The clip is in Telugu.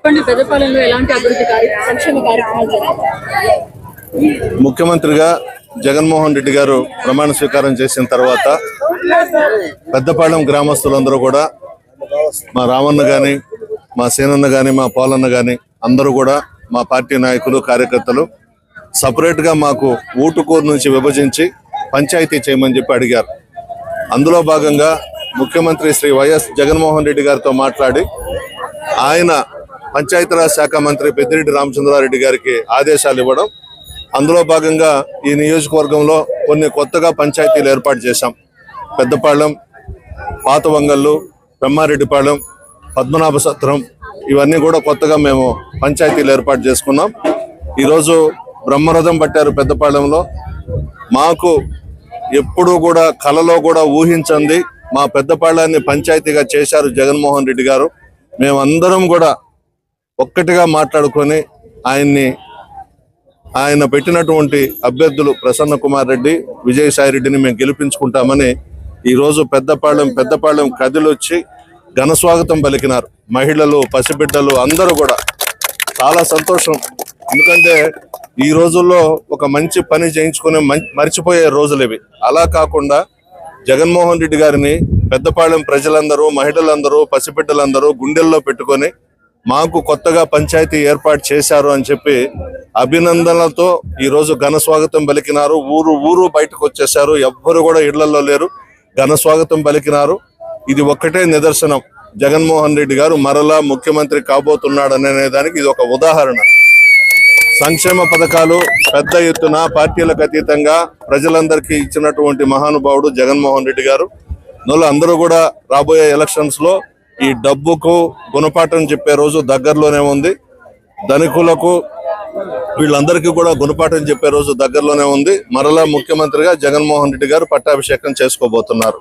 చెప్పండి పెద్దపాలెంలో ఎలాంటి అభివృద్ధి సంక్షేమ కార్యక్రమాలు ముఖ్యమంత్రిగా జగన్మోహన్ రెడ్డి గారు ప్రమాణ స్వీకారం చేసిన తర్వాత పెద్దపాళెం గ్రామస్తులందరూ కూడా మా రామన్న గాని మా సేనన్న గాని మా పాలన్న గాని అందరూ కూడా మా పార్టీ నాయకులు కార్యకర్తలు సపరేట్గా మాకు ఊటుకూరు నుంచి విభజించి పంచాయతీ చేయమని చెప్పి అడిగారు. అందులో భాగంగా ముఖ్యమంత్రి శ్రీ వైఎస్ జగన్మోహన్ రెడ్డి గారితో మాట్లాడి ఆయన పంచాయతీరాజ్ శాఖ మంత్రి పెద్దిరెడ్డి రామచంద్రారెడ్డి గారికి ఆదేశాలు ఇవ్వడం. అందులో భాగంగా ఈ నియోజకవర్గంలో కొన్ని కొత్తగా పంచాయతీలు ఏర్పాటు చేశాం. పెద్దపాళెం పాత వంగల్లు బ్రహ్మారెడ్డిపాళెం పద్మనాభ సత్రం ఇవన్నీ కూడా కొత్తగా మేము పంచాయతీలు ఏర్పాటు చేసుకున్నాం. ఈరోజు బ్రహ్మరథం పట్టారు పెద్దపాళెంలో. మాకు ఎప్పుడూ కూడా కలలో కూడా ఊహించండి మా పెద్దపాళాన్ని పంచాయతీగా చేశారు జగన్మోహన్ రెడ్డి గారు. మేమందరం కూడా ఒక్కటిగా మాట్లాడుకొని ఆయన్ని ఆయన పెట్టినటువంటి అభ్యర్థులు ప్రసన్న కుమార్ రెడ్డి విజయసాయి రెడ్డిని మేము గెలిపించుకుంటామని ఈ రోజు పెద్దపాళెం పెద్దపాళెం కదిలొచ్చి ఘన స్వాగతం పలికినారు. మహిళలు పసిబిడ్డలు అందరూ కూడా చాలా సంతోషం. ఎందుకంటే ఈ రోజుల్లో ఒక మంచి పని చేయించుకునే మం- మర్చిపోయే రోజులు ఇవి. అలా కాకుండా జగన్మోహన్ రెడ్డి గారిని పెద్దపాళెం ప్రజలందరూ మహిళలందరూ పసిబిడ్డలందరూ గుండెల్లో పెట్టుకొని మాకు కొత్తగా పంచాయతీ ఏర్పాటు చేశారు అని చెప్పి అభినందనలతో ఈ రోజు ఘన స్వాగతం పలికినారు. ఊరు ఊరు బయటకు వచ్చేసారు ఎవ్వరు కూడా ఇళ్ళలో లేరు. ఘన స్వాగతం పలికినారు. ఇది ఒక్కటే నిదర్శనం. జగన్మోహన్ రెడ్డి గారు మరలా ముఖ్యమంత్రి కాబోతున్నాడు అనే దానికి ఇది ఒక ఉదాహరణ. సంక్షేమ పథకాలు పెద్ద ఎత్తున పార్టీలకు అతీతంగా ప్రజలందరికీ ఇచ్చినటువంటి మహానుభావుడు జగన్మోహన్ రెడ్డి గారు. అందులో అందరూ కూడా రాబోయే ఎలక్షన్స్లో ఈ డబ్బుకు గుణపాఠం చెప్పే రోజు దగ్గరలోనే ఉంది. ధనికులకు వీళ్ళందరికీ కూడా గుణపాఠం చెప్పే రోజు దగ్గరలోనే ఉంది. మరలా ముఖ్యమంత్రిగా జగన్మోహన్ రెడ్డి గారు పట్టాభిషేకం చేసుకోబోతున్నారు.